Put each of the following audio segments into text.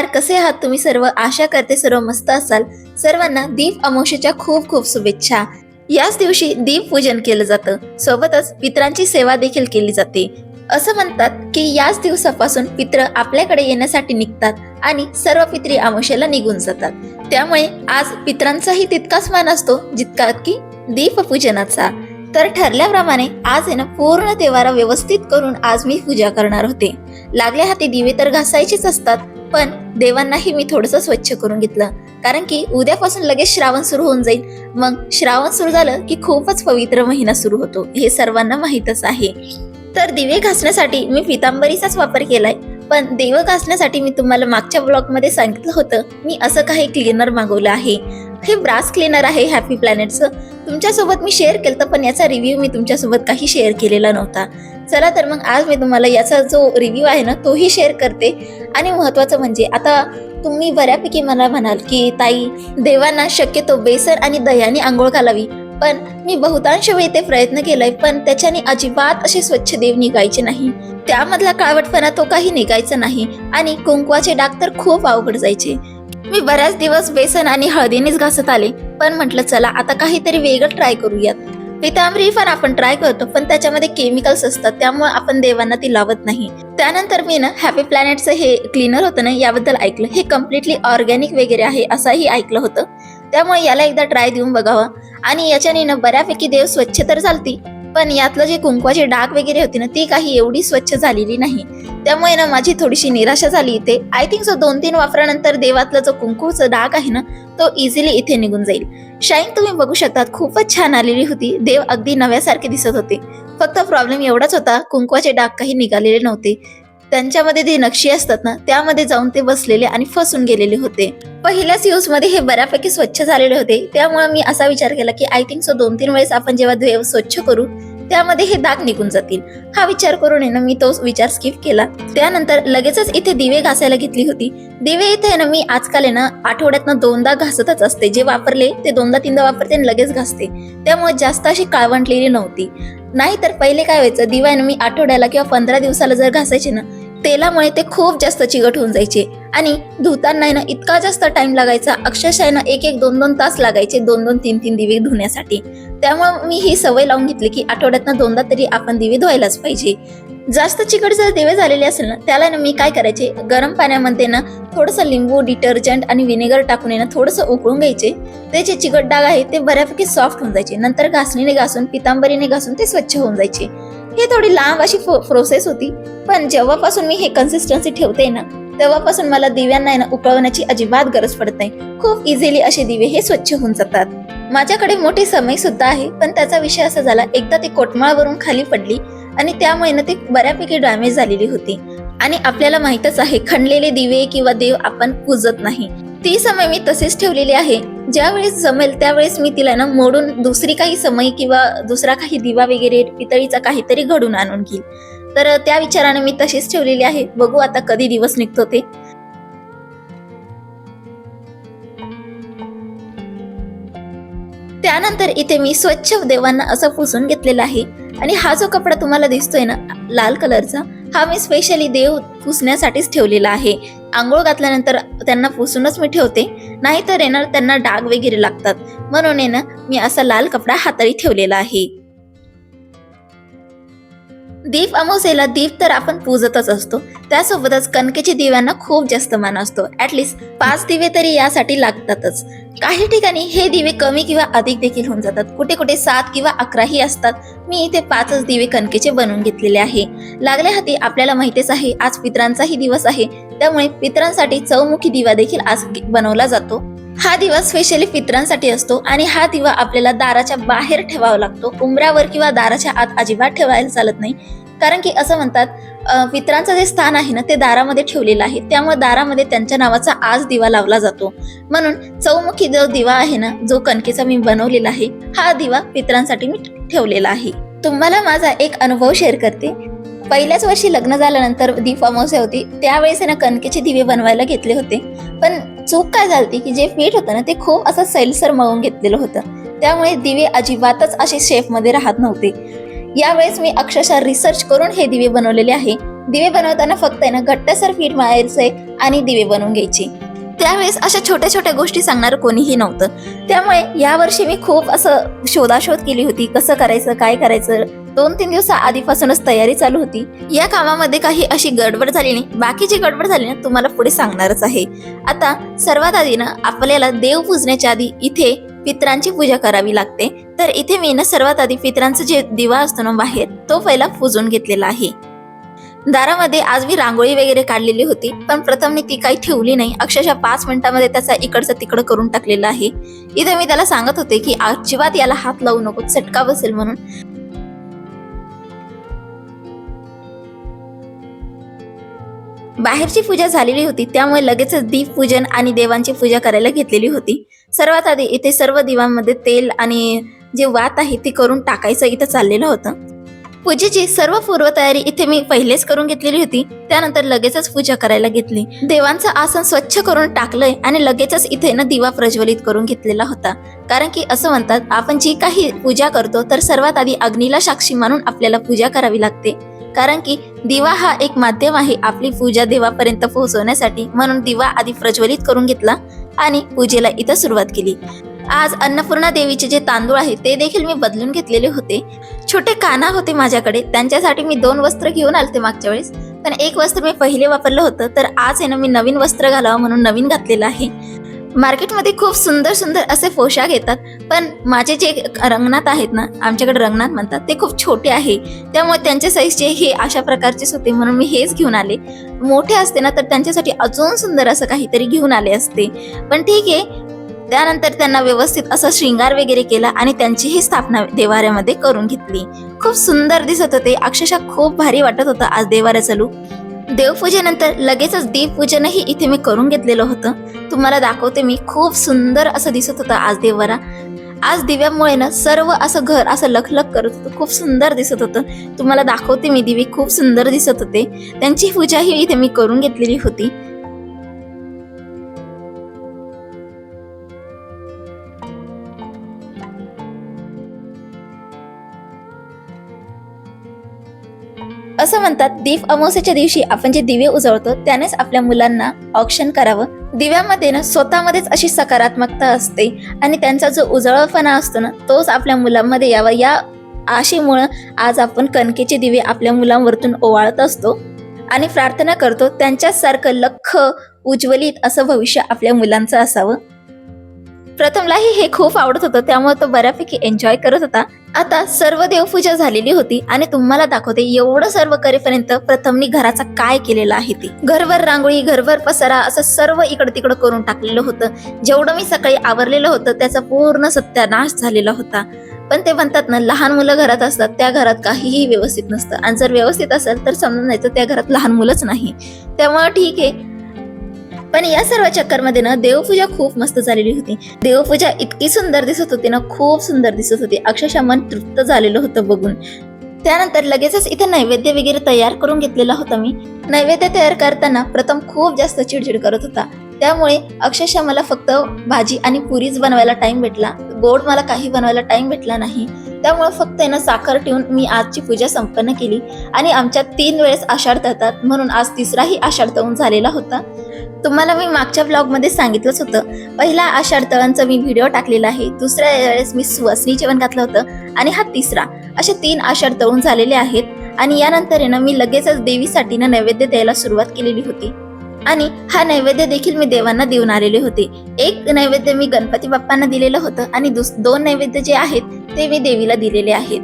नमस्कार कसे आहात तुम्ही सर्व? आशा करते सर्व मस्त असाल. सर्वांना दीप अमोशेच्या खूप खूप शुभेच्छा. याच दिवशी दीप पूजन केलं जातं. सोबतच पित्रांची सेवा देखील केली जाते. असं म्हणतात की याच दिवसापासून पित्र आपल्याकडे येण्यासाठी निघतात आणि सर्व पित्री अमावस्येला निघून जातात. त्यामुळे आज पित्रांचाही तितकाच मान असतो जितका की दीपपूजनाचा तर ठरल्याप्रमाणे आज आहे ना पूर्ण देवारा व्यवस्थित करून आज मी पूजा करणार होते. लागल्या हाती दिवे तर घासायचेच असतात. पण देवांनाही मी थोडंसं स्वच्छ करून घेतलं. कारण की उद्यापासून लगेच श्रावण सुरू होऊन जाईल. मग श्रावण सुरू झालं की खूपच पवित्र महिना सुरू होतो. हे सर्वांना माहीतच आहे. तर दिवे घासण्यासाठी मी पितांबरीचाच वापर केलाय. पण देवक असण्यासाठी मी तुम्हाला मागच्या ब्लॉगमध्ये सांगितलं होतं मी असं काही क्लीनर मागवलं आहे. हे ब्रास क्लीनर आहे हॅपी प्लॅनेटचं तुमच्यासोबत मी शेअर केलं पण याचा रिव्ह्यू मी तुमच्यासोबत काही शेअर केलेला नव्हता. चला तर मग आज मी तुम्हाला याचा जो रिव्ह्यू आहे ना तोही शेअर करते. आणि महत्त्वाचं म्हणजे आता तुम्ही बऱ्यापैकी मला म्हणाल की ताई देवांना शक्यतो बेसन आणि दह्याने आंघोळ घालावी. पण मी बहुतांश वेळी ते प्रयत्न केलाय पण त्याच्याने अजिबात असे स्वच्छ देव निघायचे नाही. त्यामधला काळवटपणा तो काही निघायचा नाही आणि कुंकवाचे डाग तर खूप अवघड जायचे. मी बऱ्याच दिवस बेसन आणि हळदीनेच घासत आले पण म्हटलं चला आता काहीतरी वेगळं ट्राय करूयात. पितांबरी पण आपण ट्राय करतो पण त्याच्यामध्ये केमिकल्स असतात त्यामुळे आपण देवांना ती लावत नाही. त्यानंतर मी ना हॅपी प्लॅनेटचं हे क्लीनर होतं ना याबद्दल ऐकलं. हे कम्प्लिटली ऑर्गॅनिक वगैरे आहे असंही ऐकलं होतं. त्यामुळे याला एकदा ट्राय देऊन बघावा. आणि याच्याने ना बऱ्यापैकी देव स्वच्छ तर चालती पण यातलं जे कुंकवाचे डाग वगैरे होते ना ती काही एवढी स्वच्छ झालेली नाही. त्यामुळे ना माझी थोडीशी निराशा झाली इथे. आय थिंक सो दोन तीन वापरानंतर देवातलं जो कुंकूचा डाग आहे ना तो इझिली इथे निघून जाईल. शाईन तुम्ही बघू शकतात खूपच छान आलेली होती. देव अगदी नव्यासारखे दिसत होते. फक्त प्रॉब्लेम एवढाच होता कुंकवाचे डाग काही निघालेले नव्हते. त्यांच्यामध्ये जे नक्षी असतात ना त्यामध्ये जाऊन ते बसलेले आणि फसून गेलेले होते. पहिल्याच यूजमध्ये हे बऱ्यापैकी स्वच्छ झालेले होते. त्यामुळे मी असा विचार केला की आय थिंक सो दोन तीन वेळेस आपण जेव्हा देव स्वच्छ करू त्यामध्ये हे दाग निघून जातील. हा विचार करून आहे ना मी तो विचार स्किप केला. त्यानंतर लगेचच इथे दिवे घासायला घेतली होती. दिवे इथे आहे ना मी आजकाल आहे ना आठवड्यातनं दोनदा घासतच असते. जे वापरले ते दोनदा तीनदा वापरते आणि लगेच घासते. त्यामुळे जास्त अशी काळवंटलेली नव्हती. नाहीतर पहिले काय व्हायचं दिवा आहे ना मी आठवड्याला किंवा पंधरा दिवसाला जर घासायचे ना तेलामुळे ते खूप जास्त चिकट होऊन जायचे. आणि धुताना ना इतका जास्त टाइम लागायचा अक्षरशः आहे ना एक एक दोन दोन तास लागायचे दोन दोन तीन तीन दिवे धुण्यासाठी. त्यामुळे मी ही सवय लावून घेतली की आठवड्यातनं दोनदा तरी आपण दिवे धुवायलाच पाहिजे. जास्त चिकट जर दिवे झालेले असेल ना त्याला ना मी काय करायचे गरम पाण्यामध्ये ना थोडंसं लिंबू डिटर्जंट आणि व्हिनेगर टाकून ना थोडंसं उकळून घ्यायचे. ते जे चिकट डाग आहे ते बऱ्यापैकी सॉफ्ट होऊन जायचे. नंतर घासणीने घासून पितांबरीने घासून ते स्वच्छ होऊन जायचे. ही थोडी लांब अशी प्रोसेस होती. पण जेव्हापासून मी हे कन्सिस्टन्सी ठेवते ना तेव्हापासून मला दिव्यांना आहे ना उकळवण्याची अजिबात गरज पडत नाही. खूप इझिली असे दिवे हे स्वच्छ होऊन जातात. माझ्याकडे मोठी समय सुद्धा आहे पण त्याचा विषय असा झाला एकदा ती कोटमाळवरून खाली पडली आणि त्यामुळे ना ती बऱ्यापैकी डॅमेज झालेली होती. आणि आपल्याला माहितच आहे खणलेले दिवे किंवा देव आपण पूजत नाही. ती समय मी तसेच ठेवलेली आहे. ज्यावेळेस जमेल त्यावेळेस मी तिला ना मोडून दुसरी काही समय किंवा दुसरा काही दिवा वगैरे पितळीचा काहीतरी घडून आणून घेईल. तर त्या विचाराने मी तशीच ठेवलेली आहे. बघू आता कधी दिवस निघतो ते. त्यानंतर इथे मी स्वच्छ देवांना असं पुसून घेतलेला आहे. आणि हा जो कपडा तुम्हाला दिसतोय ना लाल कलरचा हा मी स्पेशली देव पुसण्यासाठीच ठेवलेला आहे. आंघोळ घातल्यानंतर त्यांना पुसूनच मी ठेवते नाहीतर येणार त्यांना डाग वगैरे लागतात. म्हणून येणं ना मी असा लाल कपडा हाताळी ठेवलेला आहे. दीप अमावस्येला दीप तर आपण पूजतच असतो. त्यासोबतच कणकेच्या दिव्यांना खूप जास्त मान असतो. ऍटलिस्ट पाच दिवे तरी यासाठी लागतातच. काही ठिकाणी हे दिवे कमी किंवा अधिक देखील होऊन जातात. कुठे कुठे सात किंवा अकराही असतात. मी इथे पाचच दिवे कणकेचे बनवून घेतलेले आहे. लागल्या हाती आपल्याला माहितीच आहे आज पित्रांचाही दिवस आहे. त्यामुळे पित्रांसाठी चौमुखी दिवा देखील आज बनवला जातो. हा दिवा स्पेशली पित्रांसाठी असतो आणि हा दिवा आपल्याला दाराच्या बाहेर ठेवावा लागतो. उंबऱ्यावर किंवा दाराच्या आत अजिबात ठेवायला चालत नाही. कारण की असं म्हणतात पित्रांचं जे स्थान आहे ना ते दारामध्ये ठेवलेलं आहे. त्यामुळे दारामध्ये त्यांच्या नावाचा आज दिवा लावला जातो. म्हणून चौमुखी जो दिवा आहे ना जो कणकेचा मी बनवलेला आहे हा दिवा पित्रांसाठी मी ठेवलेला आहे. तुम्हाला माझा एक अनुभव शेअर करते. पहिल्याच वर्षी लग्न झाल्यानंतर दीप अमावस्या होती त्यावेळेस ना कणकेचे दिवे बनवायला घेतले होते. पण चूक काय झाली की जे पीठ होतं ना ते खूप असं सैलसर मळून घेतलेलं होतं. त्यामुळे दिवे अजिबातच असे शेपमध्ये राहत नव्हते. यावेळेस मी अक्षरशः रिसर्च करून हे दिवे बनवलेले आहे. दिवे बनवताना फक्त आहे ना घट्टसर फीट मळायचंय आणि दिवे बनवून घ्यायचे. त्यावेळेस अशा छोट्या छोट्या गोष्टी सांगणार कोणीही नव्हतं. त्यामुळे यावर्षी मी खूप असं शोधाशोध केली होती कसं करायचं काय करायचं दोन तीन दिवसा आधीपासूनच तयारी चालू होती. या कामामध्ये काही अशी गडबड झाली नाही. बाकीची गडबड झाली ना तुम्हाला पुढे सांगणारच आहे. आता सर्वात आधी ना आपल्याला देव पूजण्याच्या आधी इथे पित्रांची पूजा करावी लागते. तर इथे मी ना सर्वात आधी पित्रांचा जे दिवा असतो ना बाहेर तो पहिला पूजून घेतलेला आहे. दारामध्ये आज मी रांगोळी वगैरे काढलेली होती पण प्रथम मी ती काही ठेवली नाही. अक्षरशः पाच मिनिटामध्ये त्याचा इकडचं तिकडं करून टाकलेलं आहे. इथे मी त्याला सांगत होते की अजिबात याला हात लावू नको चटका बसेल म्हणून. बाहेरची पूजा झालेली होती त्यामुळे लगेचच दीप पूजन आणि देवांची पूजा करायला घेतलेली होती. सर्वात आधी इथे सर्व दिवांमध्ये तेल आणि जे वात आहे ते करून टाकायचं इथं चाललेलं होतं. पूजेची सर्व पूर्वतयारी इथे मी पहिलेच करून घेतलेली होती त्यानंतर लगेचच पूजा करायला घेतली. देवांचं आसन स्वच्छ करून टाकलंय आणि लगेचच इथे ना दिवा प्रज्वलित करून घेतलेला होता. कारण की असं म्हणतात आपण जी काही पूजा करतो तर सर्वात आधी अग्नीला साक्षी मानून आपल्याला पूजा करावी लागते. कारण की दिवा हा एक माध्यम आहे आपली पूजा देवापर्यंत पोहोचवण्यासाठी म्हणून दिवा आधी प्रज्वलित करून घेतला आणि पूजेला इथं सुरुवात केली. आज अन्नपूर्णा देवीचे जे तांदूळ आहे ते देखील मी बदलून घेतलेले होते. छोटे काना होते माझ्याकडे त्यांच्यासाठी मी दोन वस्त्र घेऊन आलते मागच्या वेळेस. पण एक वस्त्र मी पहिले वापरलं होतं तर आज आहे ना मी नवीन वस्त्र घालावं म्हणून नवीन घातलेलं आहे. मार्केटमध्ये खूप सुंदर सुंदर असे पोशाख येतात पण माझे जे रंगनाथ आहेत ना आमच्याकडे रंगनाथ म्हणतात ते खूप छोटे आहे. त्यामुळे त्यांच्या साईजचे हे अशा प्रकारचेच होते म्हणून मी हेच घेऊन आले. मोठे असते ना तर त्यांच्यासाठी अजून सुंदर असं काहीतरी घेऊन आले असते. पण ठीक आहे त्यानंतर त्यांना व्यवस्थित असा शृंगार वगैरे केला आणि त्यांचीही स्थापना देवाऱ्यामध्ये करून घेतली. खूप सुंदर दिसत होते अक्षरशः खूप भारी वाटत होतं आज देवाऱ्याचा लूक देवपूजेनंतर लगेचच दीपपूजनही इथे मी करून घेतलेलं होतं. तुम्हाला दाखवते मी. खूप सुंदर असं दिसत होतं आज देवारा आज दिव्यामुळे ना सर्व असं घर असं लखलख करत होतं. खूप सुंदर दिसत होतं. तुम्हाला दाखवते मी दिवे. खूप सुंदर दिसत होते. त्यांची पूजाही इथे मी करून घेतलेली होती. असं म्हणतात दीप अमावस्याच्या दिवशी आपण जे दिवे उजळतो त्यानेच आपल्या मुलांना ऑप्शन करावं. दिव्यामध्ये ना स्वतःमध्येच अशी सकारात्मकता असते आणि त्यांचा जो उजळपणा असतो ना तोच आपल्या मुलांमध्ये यावा. या आशेमुळं आज आपण कणकेचे दिवे आपल्या मुलांवरतून ओवाळत असतो आणि प्रार्थना करतो त्यांच्यासारखं लख उज्ज्वलित असं भविष्य आपल्या मुलांचं असावं. प्रथमलाही हे खूप आवडत होतं त्यामुळे तो बऱ्यापैकी एन्जॉय करत होता. आता सर्व देवपूजा झालेली होती आणि तुम्हाला दाखवते एवढं सर्व करेपर्यंत प्रथमनी घराचा काय केलेला आहे ते. घरभर रांगोळी घरभर पसारा असं सर्व इकडं तिकडं करून टाकलेलं होतं. जेवढं मी सकाळी आवरलेलं होतं त्याचा पूर्ण सत्यानाश झालेला होता. पण ते म्हणतात ना लहान मुलं घरात असतात त्या घरात काहीही व्यवस्थित नसतं. आणि जर व्यवस्थित असेल तर समजून जायचं त्या घरात लहान मुलंच नाही. त्यामुळे ठीक आहे. पण या सर्व चक्करमध्ये ना देवपूजा खूप मस्त झालेली होती. देवपूजा इतकी सुंदर दिसत होती ना खूप सुंदर दिसत होती. अक्षरशः मन तृप्त झालेलं होतं बघून. त्यानंतर लगेचच इथे नैवेद्य वगैरे तयार करून घेतलेला होता मी. नैवेद्य तयार करताना प्रथम खूप जास्त चिडचिड करत होता. त्यामुळे अक्षरशः मला फक्त भाजी आणि पुरीच बनवायला टाइम भेटला. गोड मला काही बनवायला टाइम भेटला नाही. त्यामुळे फक्त आहे ना साखर ठेवून मी आजची पूजा संपन्न केली. आणि आमच्या तीन वेळेस आषाढ येतात म्हणून आज तिसराही आषाढ तळून झालेला होता. तुम्हाला मी मागच्या ब्लॉगमध्ये सांगितलंच होतं. पहिला आषाढ तळांचा मी व्हिडिओ टाकलेला आहे. दुसऱ्या वेळेस मी सुवासनी जेवण घातलं होतं. आणि हा तिसरा. असे तीन आषाढ तळून झालेले आहेत. आणि यानंतर ना मी लगेचच देवीसाठी ना नैवेद्य द्यायला सुरुवात केलेली होती. आणि हा नैवेद्य देखील मी देवांना देऊन आलेले होते. एक नैवेद्य मी गणपती बाप्पांना दिलेलं होतं. आणि दुस दोन नैवेद्य जे आहेत ते मी देवीला दिलेले आहेत.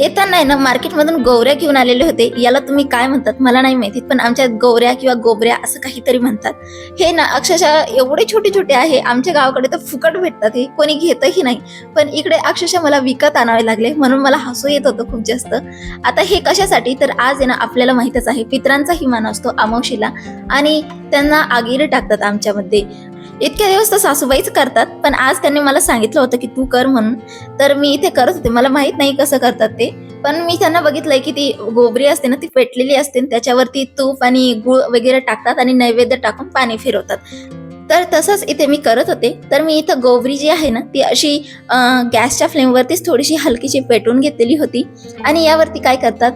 येताना आहे ना मार्केटमधून गोवऱ्या घेऊन आलेले होते. याला तुम्ही काय म्हणतात? मला नाही माहिती पण आमच्या गोवऱ्या किंवा गोबऱ्या असं काहीतरी म्हणतात. हे ना अक्षरशः एवढे छोटे छोटे आहे आमच्या गावाकडे तर फुकट भेटतात हे कोणी घेतही नाही. पण इकडे अक्षरशः मला विकत आणावे लागले म्हणून मला हसू येत होतं खूप जास्त. आता हे कशासाठी? तर आज आहे ना आपल्याला माहितच आहे पित्रांचाही मान असतो अमावशीला आणि त्यांना आगीर टाकतात आमच्यामध्ये. इतक्या दिवस तर सासूबाईच करतात पण आज त्यांनी मला सांगितलं होतं की तू कर म्हणून. तर मी इथे करत होते. मला माहीत नाही कसं करतात ते. पण मी त्यांना बघितलंय की ती गोबरी असते ना ती पेटलेली असते त्याच्यावरती तूप आणि गुळ वगैरे टाकतात आणि नैवेद्य टाकून पाणी फिरवतात. तर तसंच इथे मी करत होते. तर मी इथं गोबरी जी आहे ना ती अशी गॅसच्या फ्लेमवरतीच थोडीशी हलकीशी पेटवून घेतलेली होती. आणि यावरती काय करतात?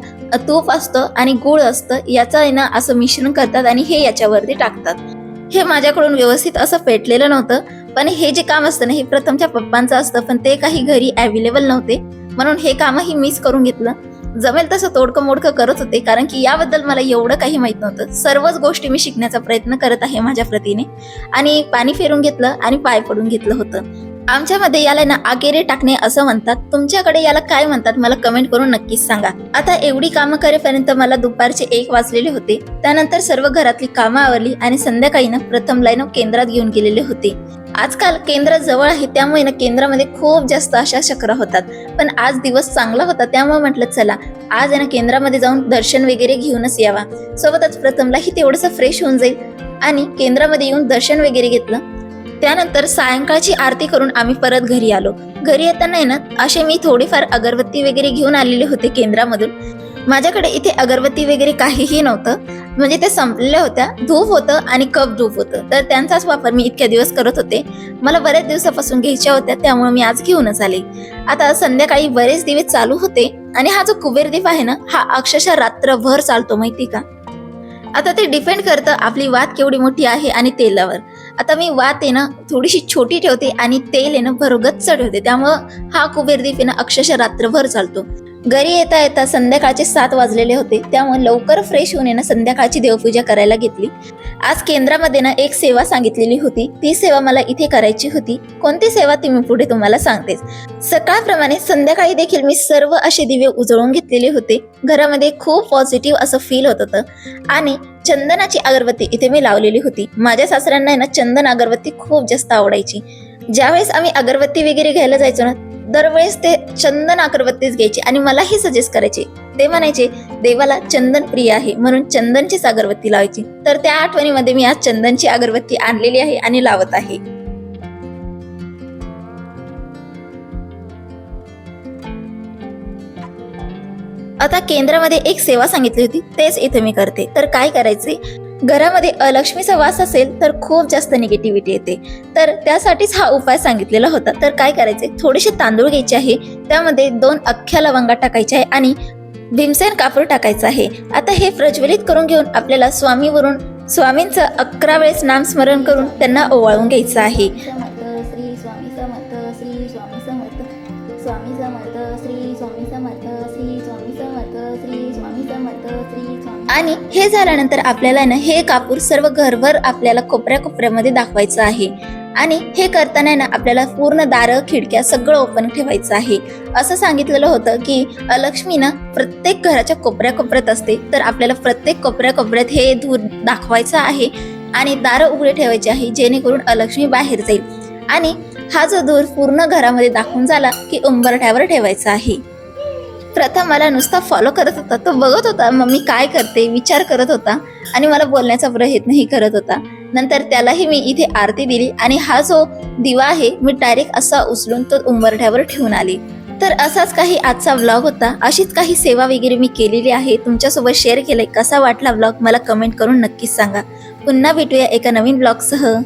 तूप असतं आणि गूळ असतं. याचं आहे ना असं मिश्रण करतात आणि हे याच्यावरती टाकतात. हे माझ्याकडून व्यवस्थित असं पेटलेलं नव्हतं पण हे जे काम असतं ना हे प्रथमच्या पप्पांचं असतं पण ते काही घरी अवेलेबल नव्हते. म्हणून हे कामही मीच करून घेतलं. जमेल तसं तोडकं मोडकं करत होते कारण की याबद्दल मला एवढं काही माहीत नव्हतं. सर्वच गोष्टी मी शिकण्याचा प्रयत्न करत आहे माझ्या प्रतीने. आणि पाणी फेरून घेतलं आणि पाय पडून घेतलं होतं. आमच्यामध्ये याला ना आगेरे टाकणे असं म्हणतात. तुमच्याकडे याला काय म्हणतात मला कमेंट करून नक्कीच सांगा. आता एवढी कामं करेपर्यंत मला दुपारचे एक वाजलेले होते. त्यानंतर सर्व घरातली कामं आवरली आणि संध्याकाळी ना प्रथम लाईन केंद्रात घेऊन गेलेले होते. आजकाल केंद्र जवळ आहे त्यामुळे ना केंद्रामध्ये खूप जास्त अशा चक्र होतात. पण आज दिवस चांगला होता त्यामुळे म्हटलं चला आज ना केंद्रामध्ये जाऊन दर्शन वगैरे घेऊनच यावा. सोबतच प्रथमलाही तेवढंसं फ्रेश होऊन जाईल. आणि केंद्रामध्ये येऊन दर्शन वगैरे घेतलं त्यानंतर सायंकाळची आरती करून आम्ही परत घरी आलो. घरी येताना ना असे मी थोडीफार अगरबत्ती वगैरे घेऊन आलेले होते केंद्रामधून. माझ्याकडे इथे अगरबत्ती वगैरे काहीही नव्हतं. म्हणजे ते संपलेल्या होत्या धूप होतं आणि कप धूप होतं. तर त्यांचाच वापर मी इतक्या दिवस करत होते. मला बऱ्याच दिवसापासून घ्यायच्या होत्या त्यामुळे मी आज घेऊनच आले. आता संध्याकाळी बरेच दिवे चालू होते आणि हा जो कुबेर दीप आहे ना हा अक्षरशः रात्रभर चालतो माहिती का? आता ते डिपेंड करतं आपली वात केवढी मोठी आहे आणि तेलावर. आता मी वात आहे ना थोडीशी छोटी ठेवते आणि तेल आहे ना भरगच्च ठेवते त्यामुळं हा कुबेर दीप आहे ना अक्षरशः रात्रभर चालतो. घरी येता येता संध्याकाळचे सात वाजलेले होते. त्यामुळे लवकर फ्रेश होऊन आहे ना संध्याकाळची देवपूजा करायला घेतली. आज केंद्रामध्ये ना एक सेवा सांगितलेली होती. ती सेवा मला इथे करायची होती. कोणती सेवा? ती मी पुढे तुम्हाला सांगतेच सकाळप्रमाणे संध्याकाळी देखील मी सर्व असे दिवे उजळून घेतलेले होते. घरामध्ये खूप पॉझिटिव्ह असं फील होत होतं. आणि चंदनाची अगरबत्ती इथे मी लावलेली होती. माझ्या सासऱ्यांना आहे ना चंदन अगरबत्ती खूप जास्त आवडायची. ज्यावेळेस आम्ही अगरबत्ती वगैरे घ्यायला जायचो ना दरवेळेस ते चंदन अगरबत्तीच घ्यायचे आणि मलाही सजेस्ट करायचे. ते म्हणायचे देवाला चंदन प्रिय आहे म्हणून चंदनचीच अगरबत्ती लावायची. तर त्या आठवणीमध्ये मी आज चंदनची अगरबत्ती आणलेली आहे आणि लावत आहे. आता केंद्रामध्ये एक सेवा सांगितली होती तेच इथे मी करते. तर काय करायचे? घरामध्ये अलक्ष्मीचा वास असेल तर खूप जास्त निगेटिव्हिटी येते तर त्यासाठीच हा उपाय सांगितलेला होता तर काय करायचे थोडेसे तांदूळ घ्यायचे आहे त्यामध्ये दोन अख्ख्या लवंगा टाकायच्या आहे आणि भीमसेन कापूर टाकायचं आहे आता हे प्रज्वलित करून घेऊन आपल्याला स्वामीवरून स्वामींचं अकरा वेळेस नामस्मरण करून त्यांना ओवाळून घ्यायचं आहे स्वामी समर्थ श्री स्वामी समर्थ श्री स्वामी समर्थ श्री स्वामी समर्थ श्री स्वामी समर्थ श्री स्वामी आणि हे झाल्यानंतर आपल्याला ना हे कापूर सर्व घरभर आपल्याला कोपऱ्या कोपऱ्यामध्ये दाखवायचं आहे. आणि हे करताना ना आपल्याला पूर्ण दारं खिडक्या सगळं ओपन ठेवायचं आहे. असं सांगितलेलं होतं की लक्ष्मी ना प्रत्येक घराच्या कोपऱ्या कोपऱ्यात असते. तर आपल्याला प्रत्येक कोपऱ्या कोपऱ्यात हे धूर दाखवायचं आहे आणि दारं उघडे ठेवायचे आहे जेणेकरून अलक्ष्मी बाहेर जाईल. आणि हा जो धूर पूर्ण घरामध्ये दाखवून झाला की उंबरठ्यावर ठेवायचा आहे. प्रथम मला नुसता फॉलो करत होता. तो बघत होता मम्मी काय करते? विचार करत होता आणि मला बोलण्याचा प्रयत्नही करत होता. नंतर त्यालाही मी इथे आरती दिली आणि हा जो दिवा आहे मी डायरेक्ट असा उचलून तो उंबरठ्यावर ठेवून आली. तर असाच काही आजचा व्लॉग होता. अशीच काही सेवा वगैरे मी केलेली आहे. तुमच्यासोबत शेअर केलंय. कसा वाटला व्लॉग मला कमेंट करून नक्कीच सांगा. पुन्हा भेटूया एका नवीन ब्लॉगसह